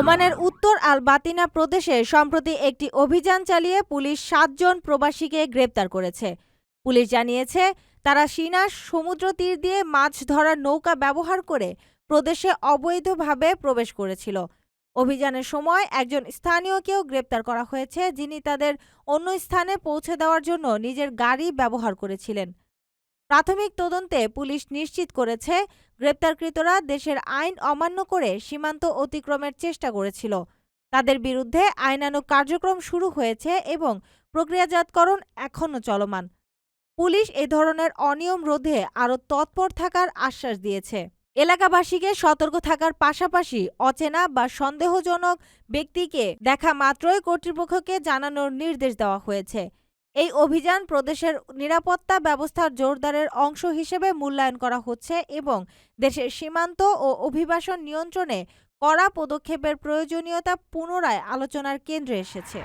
ওমানের উত্তর আল বাতিনা প্রদেশে সম্প্রতি একটি অভিযান চালিয়ে পুলিশ সাতজন প্রবাসীকে গ্রেপ্তার করেছে। পুলিশ জানিয়েছে, তারা সিনাস সমুদ্র তীর দিয়ে মাছ ধরার নৌকা ব্যবহার করে প্রদেশে অবৈধভাবে প্রবেশ করেছিল। অভিযানের সময় একজন স্থানীয়কেও গ্রেপ্তার করা হয়েছে, যিনি তাদের অন্য স্থানে পৌঁছে দেওয়ার জন্য নিজের গাড়ি ব্যবহার করেছিলেন। প্রাথমিক তদন্তে পুলিশ নিশ্চিত করেছে, গ্রেপ্তারকৃতরা দেশের আইন অমান্য করে সীমান্ত অতিক্রমের চেষ্টা করেছিল। তাদের বিরুদ্ধে আইনানুগ কার্যক্রম শুরু হয়েছে এবং প্রক্রিয়াজাতকরণ এখনও চলমান। পুলিশ এ ধরনের অনিয়ম রোধে আরও তৎপর থাকার আশ্বাস দিয়েছে। এলাকাবাসীকে সতর্ক থাকার পাশাপাশি অচেনা বা সন্দেহজনক ব্যক্তিকে দেখা মাত্রই কর্তৃপক্ষকে জানানোর নির্দেশ দেওয়া হয়েছে। এই অভিযান প্রদেশের নিরাপত্তা ব্যবস্থার জোরদারের অংশ হিসেবে মূল্যায়ন করা হচ্ছে এবং দেশের সীমান্ত ও অভিবাসন নিয়ন্ত্রণে কড়া পদক্ষেপের প্রয়োজনীয়তা পুনরায় আলোচনার কেন্দ্রে এসেছে।